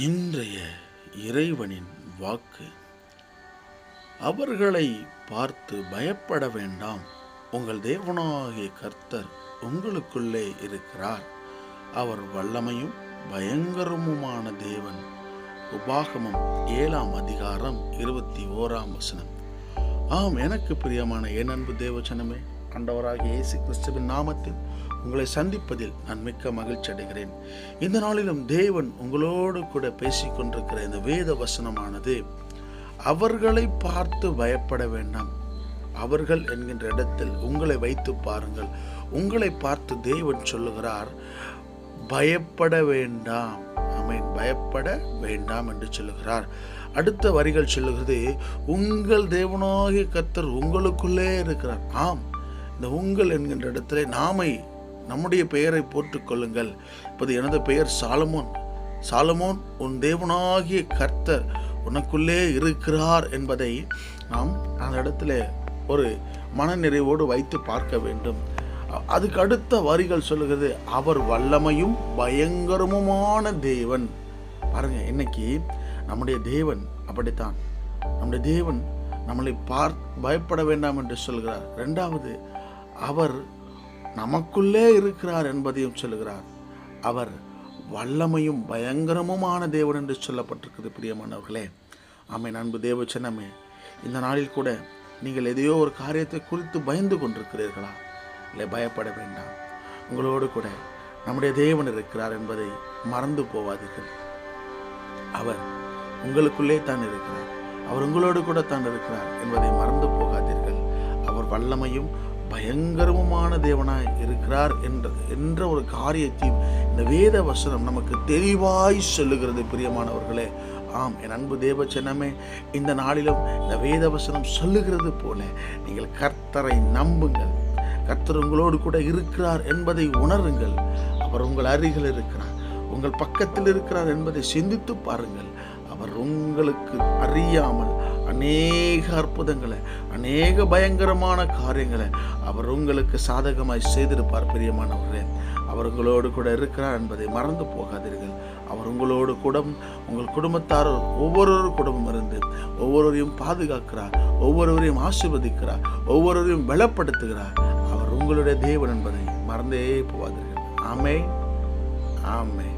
இன்றைய இறைவனின் வாக்கு. அவர்களை பார்த்து பயப்பட வேண்டாம். உங்கள் தேவனாகிய கர்த்தர் உங்களுக்குள்ளே இருக்கிறார். அவர் வல்லமையும் பயங்கரமுமான தேவன். உபாகமம் ஏழாம் அதிகாரம் இருபத்தி ஓராம் வசனம். ஆம் எனக்கு பிரியமான என் அன்பு தேவச்சனமே கண்டவராகிய இயேசு கிறிஸ்துவின் நாமத்தில் உங்களை சந்திப்பதில் நான் மிக்க மகிழ்ச்சி அடைகிறேன். இந்த நாளிலும் தேவன் உங்களோடு கூட பேசிக்கொண்டிருக்கிற இந்த வேத வசனமானது அவர்களை பார்த்து பயப்பட வேண்டாம். அவர்கள் என்கின்ற இடத்தில் உங்களை வைத்து பாருங்கள். உங்களை பார்த்து தேவன் சொல்லுகிறார் பயப்பட வேண்டாம். ஆமென். பயப்பட வேண்டாம் என்று சொல்லுகிறார். அடுத்த வரிகள் சொல்லுகிறது உங்கள் தேவனாகிய கர்த்தர் உங்களுக்குள்ளே இருக்கிறார். ஆம். இந்த உங்கள் என்கின்ற இடத்துல நாமை நம்முடைய பெயரை போற்றுக்கொள்ளுங்கள் இப்போது எனது பெயர் சாலமோன். சாலமோன் உன் தேவனாகிய கர்த்தர் உனக்குள்ளே இருக்கிறார் என்பதை நாம் அந்த இடத்துல ஒரு மனநிறைவோடு வைத்து பார்க்க வேண்டும். அதுக்கு அடுத்த வரிகள் சொல்லுகிறது அவர் வல்லமையும் பயங்கரமுமான தேவன். பாருங்க இன்னைக்கு நம்முடைய தேவன் அப்படித்தான். நம்முடைய தேவன் நம்மளை பார் பயப்பட வேண்டாம் என்று சொல்கிறார். ரெண்டாவது அவர் நமக்குள்ளே இருக்கிறார் என்பதையும் சொல்லுகிறார். அவர் வல்லமையும் பயங்கரமுமான தேவன் என்று சொல்லப்பட்டிருக்குது பிரியமானவர்களே. ஆமை நண்பு தேவ சின்னமே இந்த நாளில் கூட நீங்கள் எதையோ ஒரு காரியத்தை குறித்து பயந்து கொண்டிருக்கிறீர்களா? இல்லை பயப்பட வேண்டாம். உங்களோடு கூட நம்முடைய தேவன் இருக்கிறார் என்பதை மறந்து போவாதீர்கள் அவர் உங்களுக்குள்ளே தான் இருக்கிறார். அவர் உங்களோடு கூட தான் இருக்கிறார் என்பதை மறந்து போகாதீர்கள். அவர் வல்லமையும் பயங்கரமான தேவனாய் இருக்கிறார் என்ற என்ற ஒரு காரியத்தையும் இந்த வேத வசனம் நமக்கு தெளிவாய் சொல்லுகிறது பிரியமானவர்களே. ஆம் என் அன்பு தேவ சின்னமே இந்த நாளிலும் இந்த வேத வசனம் சொல்லுகிறது போல நீங்கள் கர்த்தரை நம்புங்கள். கர்த்தர் உங்களோடு கூட இருக்கிறார் என்பதை உணருங்கள். அவர் உங்கள் அருகில் இருக்கிறார். உங்கள் பக்கத்தில் இருக்கிறார் என்பதை சிந்தித்து பாருங்கள். அவர் உங்களுக்கு அறியாமல் அநேக அற்புதங்களை அநேக பயங்கரமான காரியங்களை அவர் உங்களுக்கு சாதகமாய் செய்திருப்பார் பிரியமானவர்களே. அவர் உங்களோடு கூட இருக்கிறார் என்பதை மறந்து போகாதீர்கள். அவர் உங்களோடு கூட உங்கள் குடும்பத்தார் ஒவ்வொரு குடும்பம் இருந்து ஒவ்வொருவரையும் பாதுகாக்கிறார் ஒவ்வொருவரையும் ஆசிர்வதிக்கிறார் ஒவ்வொருவரையும் பலப்படுத்துகிறார். அவர் உங்களுடைய தேவன் என்பதை மறந்தே போகாதீர்கள். ஆமே ஆமே